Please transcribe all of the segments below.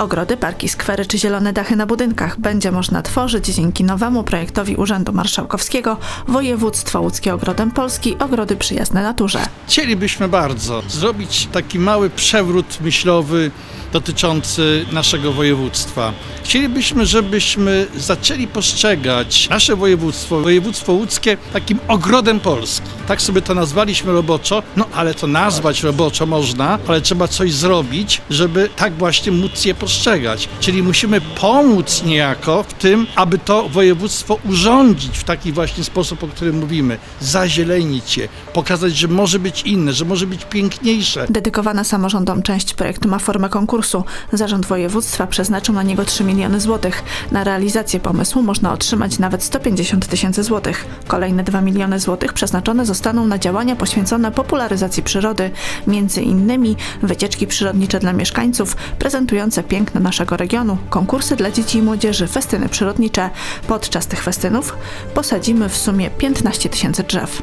Ogrody, parki, skwery czy zielone dachy na budynkach będzie można tworzyć dzięki nowemu projektowi Urzędu Marszałkowskiego Województwo Łódzkie Ogrodem Polski Ogrody Przyjazne Naturze. Chcielibyśmy bardzo zrobić taki mały przewrót myślowy dotyczący naszego województwa. Chcielibyśmy, żebyśmy zaczęli postrzegać nasze województwo, województwo łódzkie takim ogrodem Polski. Tak sobie to nazwaliśmy roboczo, no ale to nazwać roboczo można, ale trzeba coś zrobić, żeby tak właśnie móc je postrzegać. Czyli musimy pomóc niejako w tym, aby to województwo urządzić w taki właśnie sposób, o którym mówimy. Zazielenić je, pokazać, że może być inne, że może być piękniejsze. Dedykowana samorządom część projektu ma formę konkursu. Zarząd województwa przeznaczył na niego 3 miliony złotych. Na realizację pomysłu można otrzymać nawet 150 tysięcy złotych. Kolejne 2 miliony złotych przeznaczone zostaną na działania poświęcone popularyzacji przyrody, między innymi wycieczki przyrodnicze dla mieszkańców, prezentujące piękno naszego regionu, konkursy dla dzieci i młodzieży, festyny przyrodnicze. Podczas tych festynów posadzimy w sumie 15 tysięcy drzew.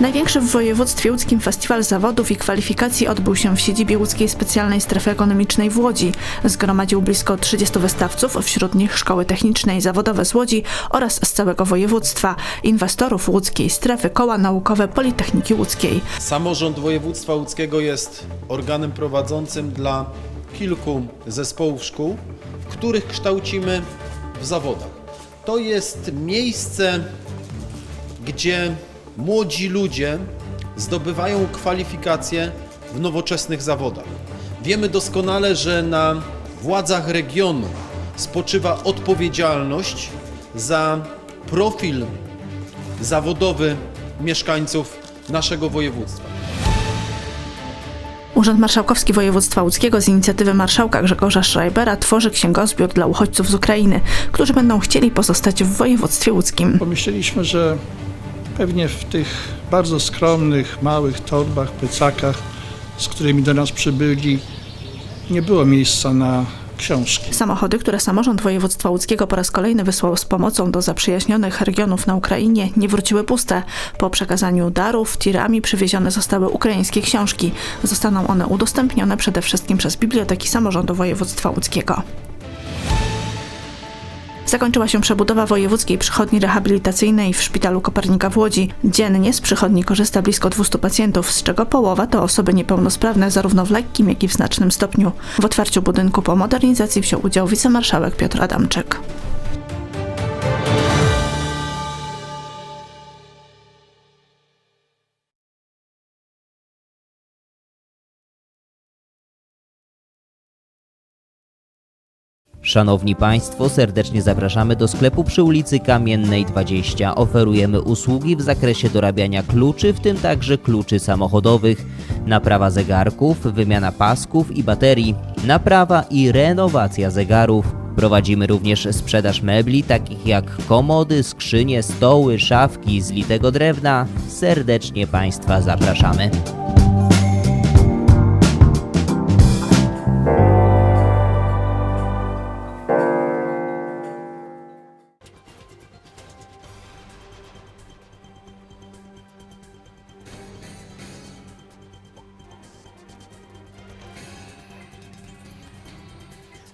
Największy w województwie łódzkim festiwal zawodów i kwalifikacji odbył się w siedzibie łódzkiej specjalnej strefy ekonomicznej w Łodzi. Zgromadził blisko 30 wystawców, wśród nich szkoły techniczne i zawodowe z Łodzi oraz z całego województwa, inwestorów łódzkiej strefy, koła naukowe Politechniki Łódzkiej. Samorząd województwa łódzkiego jest organem prowadzącym dla kilku zespołów szkół, w których kształcimy w zawodach. To jest miejsce, gdzie młodzi ludzie zdobywają kwalifikacje w nowoczesnych zawodach. Wiemy doskonale, że na władzach regionu spoczywa odpowiedzialność za profil zawodowy mieszkańców naszego województwa. Urząd Marszałkowski Województwa Łódzkiego z inicjatywy marszałka Grzegorza Schreibera tworzy księgozbiór dla uchodźców z Ukrainy, którzy będą chcieli pozostać w województwie łódzkim. Pomyśleliśmy, że pewnie w tych bardzo skromnych, małych torbach, plecakach, z którymi do nas przybyli, nie było miejsca na książki. Samochody, które samorząd województwa łódzkiego po raz kolejny wysłał z pomocą do zaprzyjaźnionych regionów na Ukrainie, nie wróciły puste. Po przekazaniu darów tirami przywiezione zostały ukraińskie książki. Zostaną one udostępnione przede wszystkim przez biblioteki samorządu województwa łódzkiego. Zakończyła się przebudowa wojewódzkiej przychodni rehabilitacyjnej w szpitalu Kopernika w Łodzi. Dziennie z przychodni korzysta blisko 200 pacjentów, z czego połowa to osoby niepełnosprawne zarówno w lekkim, jak i w znacznym stopniu. W otwarciu budynku po modernizacji wziął udział wicemarszałek Piotr Adamczyk. Szanowni Państwo, serdecznie zapraszamy do sklepu przy ulicy Kamiennej 20. Oferujemy usługi w zakresie dorabiania kluczy, w tym także kluczy samochodowych, naprawa zegarków, wymiana pasków i baterii, naprawa i renowacja zegarów. Prowadzimy również sprzedaż mebli takich jak komody, skrzynie, stoły, szafki z litego drewna. Serdecznie Państwa zapraszamy.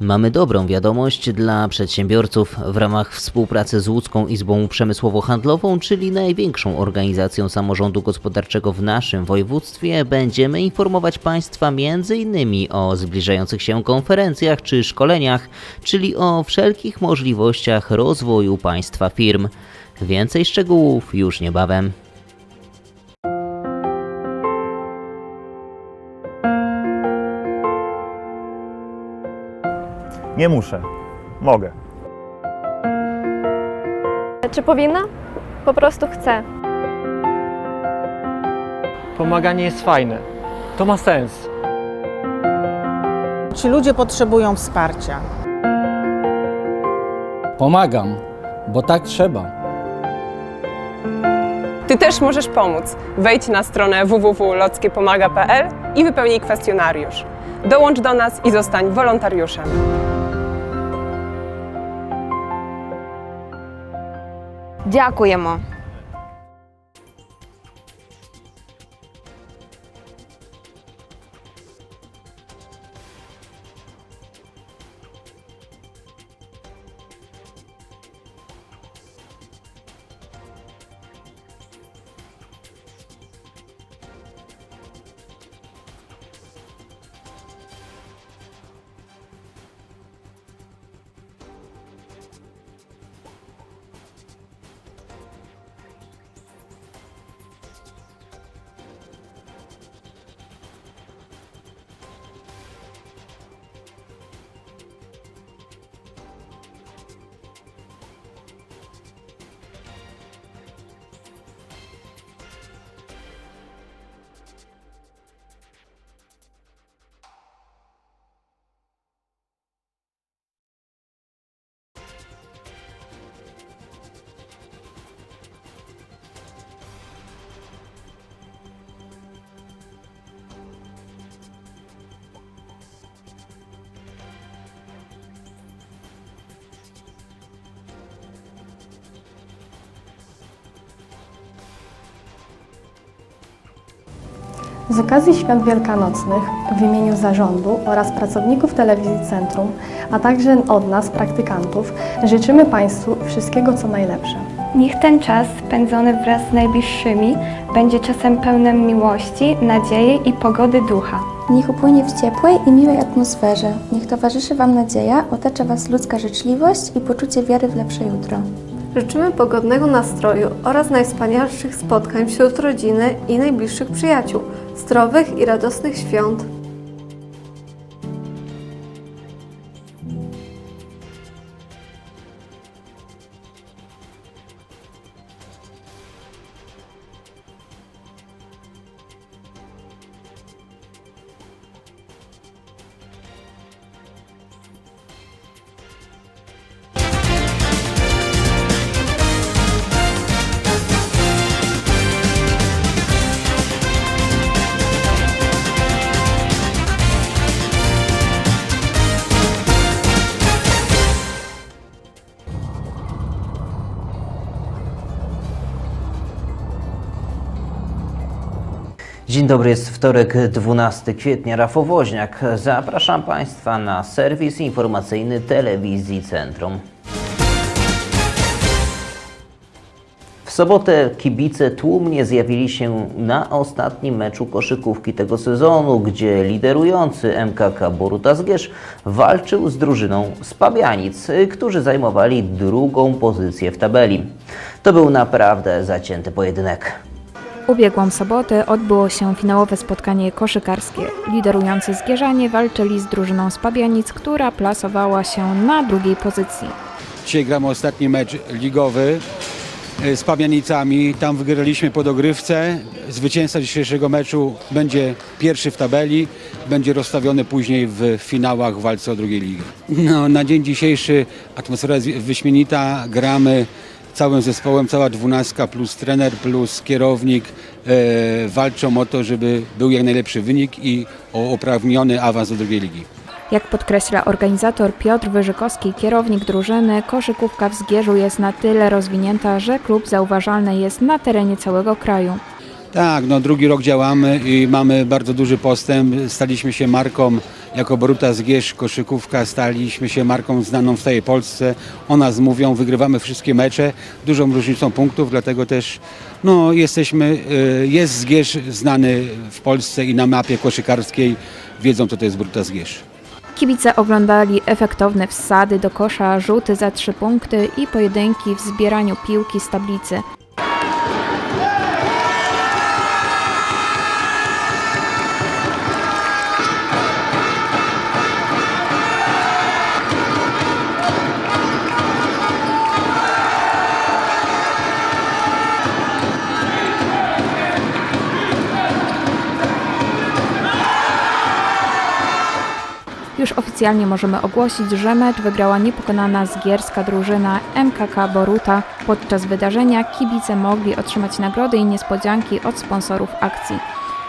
Mamy dobrą wiadomość dla przedsiębiorców. W ramach współpracy z Łódzką Izbą Przemysłowo-Handlową, czyli największą organizacją samorządu gospodarczego w naszym województwie, będziemy informować Państwa m.in. o zbliżających się konferencjach czy szkoleniach, czyli o wszelkich możliwościach rozwoju państwa firm. Więcej szczegółów już niebawem. Nie muszę. Mogę. Czy powinna? Po prostu chcę. Pomaganie jest fajne. To ma sens. Ci ludzie potrzebują wsparcia. Pomagam, bo tak trzeba. Ty też możesz pomóc. Wejdź na stronę www.lockiepomagapl i wypełnij kwestionariusz. Dołącz do nas i zostań wolontariuszem. Дякуємо. Z okazji Świąt Wielkanocnych w imieniu zarządu oraz pracowników Telewizji Centrum, a także od nas, praktykantów, życzymy Państwu wszystkiego co najlepsze. Niech ten czas spędzony wraz z najbliższymi będzie czasem pełnym miłości, nadziei i pogody ducha. Niech upłynie w ciepłej i miłej atmosferze. Niech towarzyszy Wam nadzieja, otacza Was ludzka życzliwość i poczucie wiary w lepsze jutro. Życzymy pogodnego nastroju oraz najwspanialszych spotkań wśród rodziny i najbliższych przyjaciół, zdrowych i radosnych świąt. Dzień dobry, jest wtorek, 12 kwietnia. Rafał Woźniak. Zapraszam Państwa na serwis informacyjny Telewizji Centrum. W sobotę kibice tłumnie zjawili się na ostatnim meczu koszykówki tego sezonu, gdzie liderujący MKK Boruta Zgierz walczył z drużyną z którzy zajmowali drugą pozycję w tabeli. To był naprawdę zacięty pojedynek. Ubiegłą sobotę odbyło się finałowe spotkanie koszykarskie. Liderujący Zgierzanie walczyli z drużyną z Pabianic, która plasowała się na drugiej pozycji. Dzisiaj gramy ostatni mecz ligowy e, z Pabianicami. Tam wygraliśmy po dogrywce. Zwycięzca dzisiejszego meczu będzie pierwszy w tabeli, będzie rozstawiony później w finałach w walce o drugiej ligi. No, na dzień dzisiejszy atmosfera jest wyśmienita. Gramy całym zespołem, cała dwunastka plus trener plus kierownik e, walczą o to, żeby był jak najlepszy wynik i o uprawniony awans do drugiej ligi. Jak podkreśla organizator Piotr Wyżykowski, kierownik drużyny, koszykówka w Zgierzu jest na tyle rozwinięta, że klub zauważalny jest na terenie całego kraju. Tak, no drugi rok działamy i mamy bardzo duży postęp. Staliśmy się marką jako Boruta Zgierz Koszykówka, staliśmy się marką znaną w całej Polsce. O nas mówią, wygrywamy wszystkie mecze, dużą różnicą punktów, dlatego też no, jesteśmy, y, jest Zgierz znany w Polsce i na mapie koszykarskiej wiedzą, co to jest Boruta Zgierz. Kibice oglądali efektowne wsady do kosza, rzuty za trzy punkty i pojedynki w zbieraniu piłki z tablicy. Już oficjalnie możemy ogłosić, że mecz wygrała niepokonana zgierska drużyna MKK Boruta. Podczas wydarzenia kibice mogli otrzymać nagrody i niespodzianki od sponsorów akcji.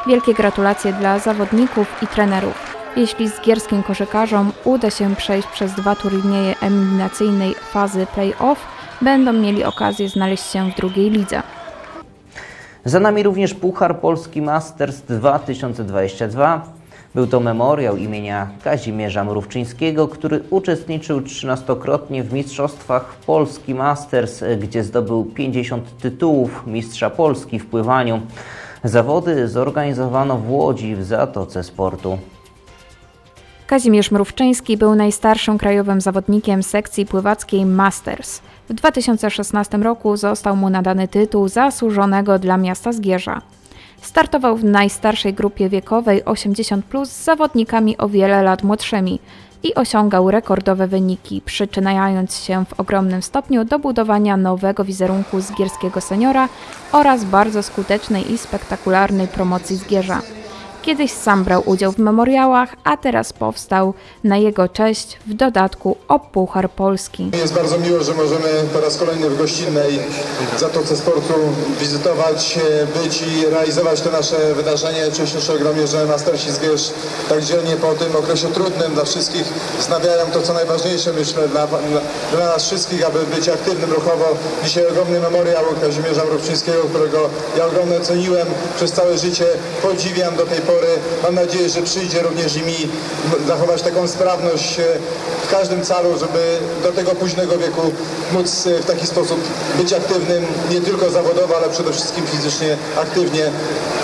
Wielkie gratulacje dla zawodników i trenerów. Jeśli zgierskim koszykarzom uda się przejść przez dwa turnieje eliminacyjnej fazy play-off, będą mieli okazję znaleźć się w drugiej lidze. Za nami również Puchar Polski Masters 2022. Był to memoriał imienia Kazimierza Mrówczyńskiego, który uczestniczył 13-krotnie w Mistrzostwach Polski Masters, gdzie zdobył 50 tytułów Mistrza Polski w pływaniu. Zawody zorganizowano w Łodzi w Zatoce Sportu. Kazimierz Mrówczyński był najstarszym krajowym zawodnikiem sekcji pływackiej Masters. W 2016 roku został mu nadany tytuł zasłużonego dla miasta Zgierza. Startował w najstarszej grupie wiekowej 80 plus z zawodnikami o wiele lat młodszymi i osiągał rekordowe wyniki, przyczyniając się w ogromnym stopniu do budowania nowego wizerunku zgierskiego seniora oraz bardzo skutecznej i spektakularnej promocji Zgierza. Kiedyś sam brał udział w memoriałach, a teraz powstał na jego cześć w dodatku o Puchar Polski. Jest bardzo miło, że możemy po raz kolejny w gościnnej Zatoce Sportu wizytować, e, być i realizować to nasze wydarzenie. Cieszę ogromnie, że Mastersi Zgierz tak dzielnie po tym okresie trudnym dla wszystkich znawiają to, co najważniejsze, myślę, dla, dla, dla nas wszystkich, aby być aktywnym ruchowo. Dzisiaj ogromny memoriał Kazimierza Mrówczyńskiego, którego ja ogromnie ceniłem przez całe życie, podziwiam do tej pory. Mam nadzieję, że przyjdzie również i mi zachować taką sprawność e, w każdym calu, żeby do tego późnego wieku móc e, w taki sposób być aktywnym, nie tylko zawodowo, ale przede wszystkim fizycznie aktywnie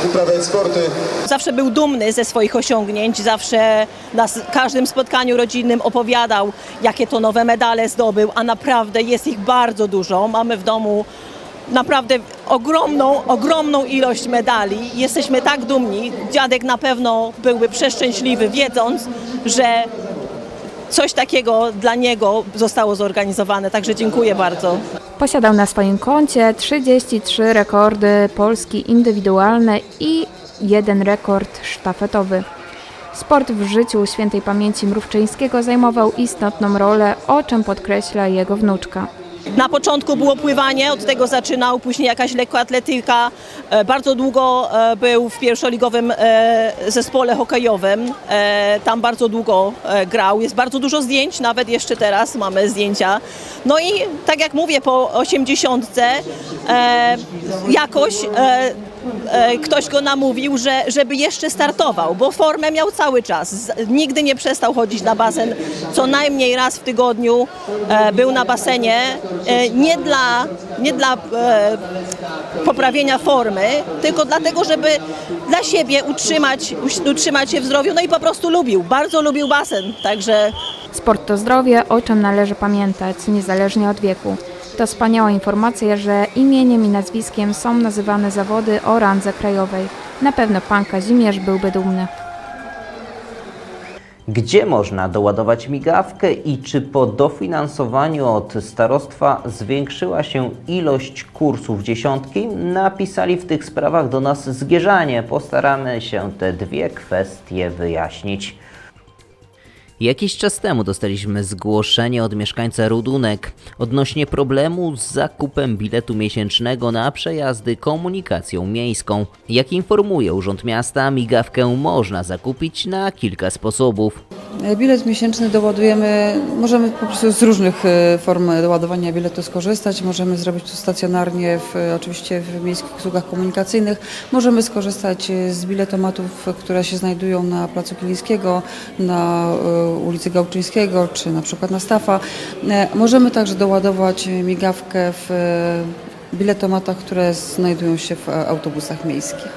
uprawiać sporty. Zawsze był dumny ze swoich osiągnięć, zawsze na każdym spotkaniu rodzinnym opowiadał, jakie to nowe medale zdobył, a naprawdę jest ich bardzo dużo. Mamy w domu naprawdę ogromną, ogromną ilość medali. Jesteśmy tak dumni. Dziadek na pewno byłby przeszczęśliwy, wiedząc, że coś takiego dla niego zostało zorganizowane. Także dziękuję bardzo. Posiadał na swoim koncie 33 rekordy Polski indywidualne i jeden rekord sztafetowy. Sport w życiu świętej pamięci Mrówczyńskiego zajmował istotną rolę, o czym podkreśla jego wnuczka. Na początku było pływanie, od tego zaczynał, później jakaś lekkoatletyka. E, Bardzo długo e, był w pierwszoligowym e, zespole hokejowym. Tam bardzo długo grał. Jest bardzo dużo zdjęć, nawet jeszcze teraz mamy zdjęcia. No i tak jak mówię, po 80 e, jakoś ktoś go namówił, że, żeby jeszcze startował, bo formę miał cały czas. Nigdy nie przestał chodzić na basen. Co najmniej raz w tygodniu e, był na basenie. E, nie dla, nie dla e, poprawienia formy, tylko dlatego, żeby dla siebie utrzymać, utrzymać się w zdrowiu. No i po prostu lubił, bardzo lubił basen. Także Sport to zdrowie, o czym należy pamiętać, niezależnie od wieku. To wspaniała informacja, że imieniem i nazwiskiem są nazywane zawody o randze krajowej. Na pewno pan Kazimierz byłby dumny. Gdzie można doładować migawkę i czy po dofinansowaniu od starostwa zwiększyła się ilość kursów dziesiątki? Napisali w tych sprawach do nas zgierzanie. Postaramy się te dwie kwestie wyjaśnić. Jakiś czas temu dostaliśmy zgłoszenie od mieszkańca Rudunek odnośnie problemu z zakupem biletu miesięcznego na przejazdy komunikacją miejską. Jak informuje Urząd Miasta, migawkę można zakupić na kilka sposobów. Bilet miesięczny doładujemy, możemy po prostu z różnych e, form doładowania biletu skorzystać. Możemy zrobić to stacjonarnie, w, oczywiście w miejskich usługach komunikacyjnych. Możemy skorzystać e, z biletomatów, które się znajdują na Placu Kilińskiego, na e, ulicy Gałczyńskiego, czy na przykład na Stafa. E, Możemy także doładować migawkę w e, biletomatach, które znajdują się w e, autobusach miejskich.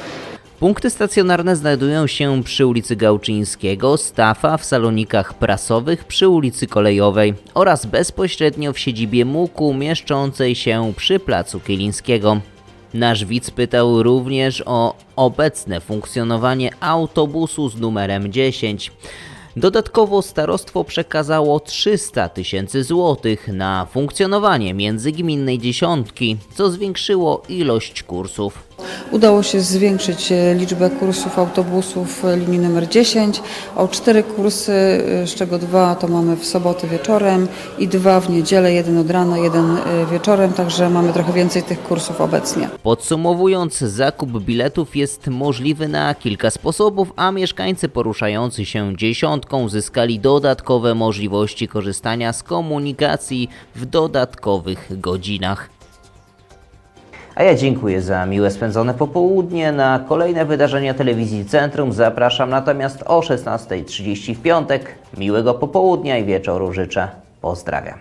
Punkty stacjonarne znajdują się przy ulicy Gałczyńskiego, Stafa, w salonikach prasowych przy ulicy Kolejowej oraz bezpośrednio w siedzibie MUK-u mieszczącej się przy placu Kilińskiego. Nasz widz pytał również o obecne funkcjonowanie autobusu z numerem 10. Dodatkowo starostwo przekazało 300 tysięcy złotych na funkcjonowanie międzygminnej dziesiątki, co zwiększyło ilość kursów. Udało się zwiększyć e, liczbę kursów autobusów e, linii numer 10 o cztery kursy, e, z czego dwa to mamy w soboty wieczorem i dwa w niedzielę, jeden od rana, jeden wieczorem, także mamy trochę więcej tych kursów obecnie. Podsumowując, zakup biletów jest możliwy na kilka sposobów, a mieszkańcy poruszający się dziesiątką zyskali dodatkowe możliwości korzystania z komunikacji w dodatkowych godzinach. A ja dziękuję za miłe spędzone popołudnie. Na kolejne wydarzenia telewizji Centrum zapraszam natomiast o 16.30 w piątek. Miłego popołudnia i wieczoru życzę. Pozdrawiam.